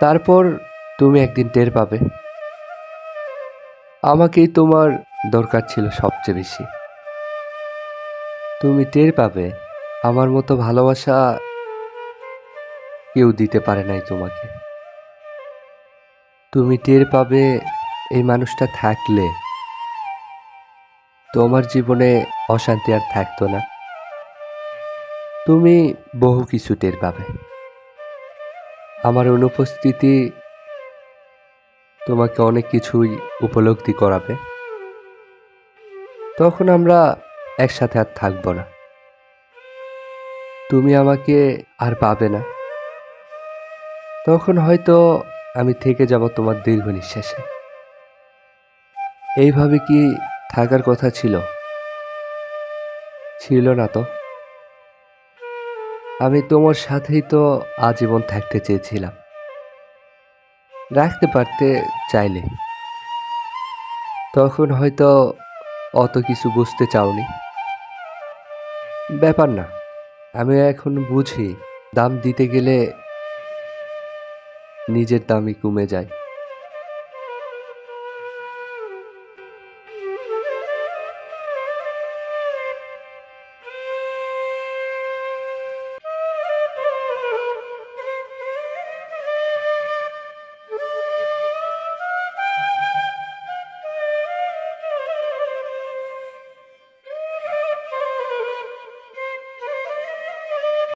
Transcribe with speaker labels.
Speaker 1: তারপর তুমি একদিন টের পাবে। আমাকেই তোমার দরকার ছিল সবচেয়ে বেশি। তুমি টের পাবে, আমার মতো ভালোবাসা কেউ দিতে পারে নাই তোমাকে। তুমি টের পাবে, এই মানুষটা থাকলে তোমার জীবনে অশান্তি আর থাকতো না। তুমি বহু কিছু টের পাবে। আমার অনুপস্থিতি তোমাকে অনেক কিছুই উপলব্ধি করাবে। তখন আমরা একসাথে আর থাকব না। তুমি আমাকে আর পাবে না। তখন হয়তো আমি থেকে যাব তোমার দীর্ঘ নিঃশ্বাসে। এইভাবে কি থাকার কথা ছিল? ছিল না তো। আমি তোমার সাথেই তো আজীবন থাকতে চেয়েছিলাম। রাখতে পারতে চাইলে। তখন হয়তো অত কিছু বুঝতে চাওনি। ব্যাপার না, আমি এখন বুঝি, দাম দিতে গেলে নিজের দামই কমে যায়।